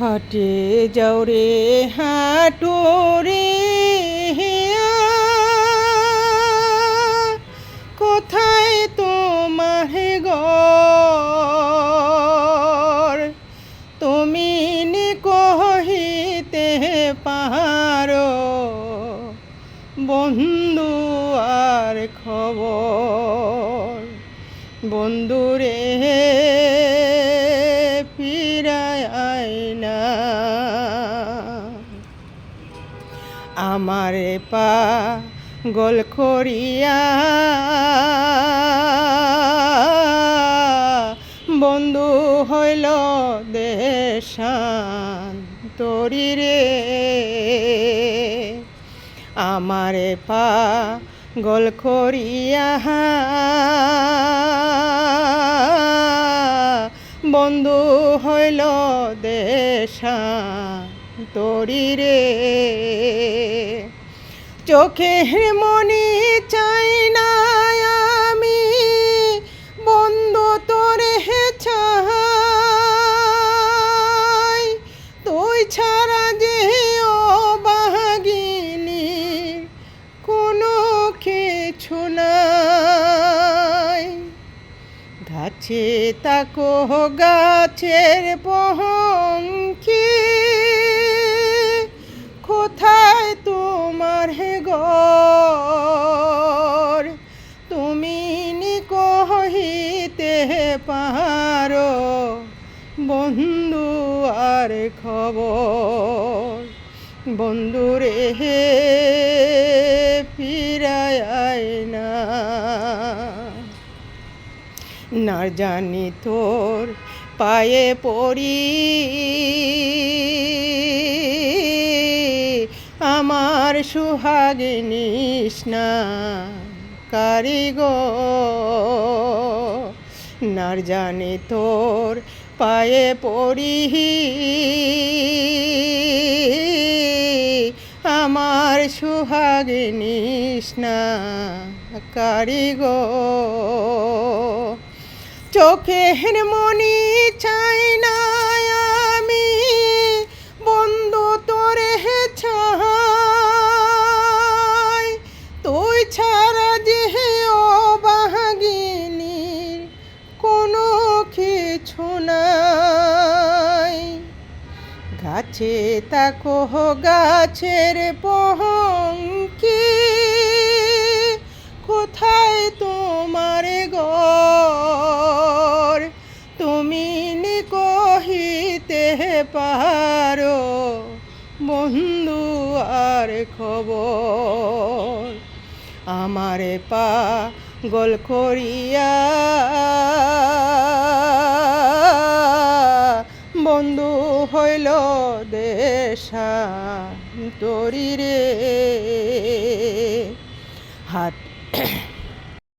হাটে যাও রে হাটো রে। কোথায় তোমার গর তুমি কহিতে পারো বন্ধু আর খবর। বন্ধুরে আমারে পা গোল করিয়া বন্ধু হইল দেশান তরি রে। আমারে পা গোল করিয়া বন্ধু হইল দেশা তরি রে। চোখের মনি চাই না আমি, বন্ধু তোরে চাই তুই ছাড়া যে ও বাহাগিনী, কোনো কিছু নাই। গাছে তাকো গাছের পহঙ্কি গর তুমি নি কহিতে পারো বন্ধু আর খবর। বন্ধু রে হে, ফিরায় আয়না না। জানি তোর পায়ে পড়ি। আমার সুহাগিনীস না কারিগো নার জানি তোর পায়ে পড়ি আমার সুহাগিনীস না কারিগো চোখের মনি চাই না গাছে তাকো গাছের পহঙ্কি কোথায় তোমার গর তুমি নি কহিতে পারো বন্ধু আর খবর। আমারে পা গোল করিয়া দেশা তরি রে। হাট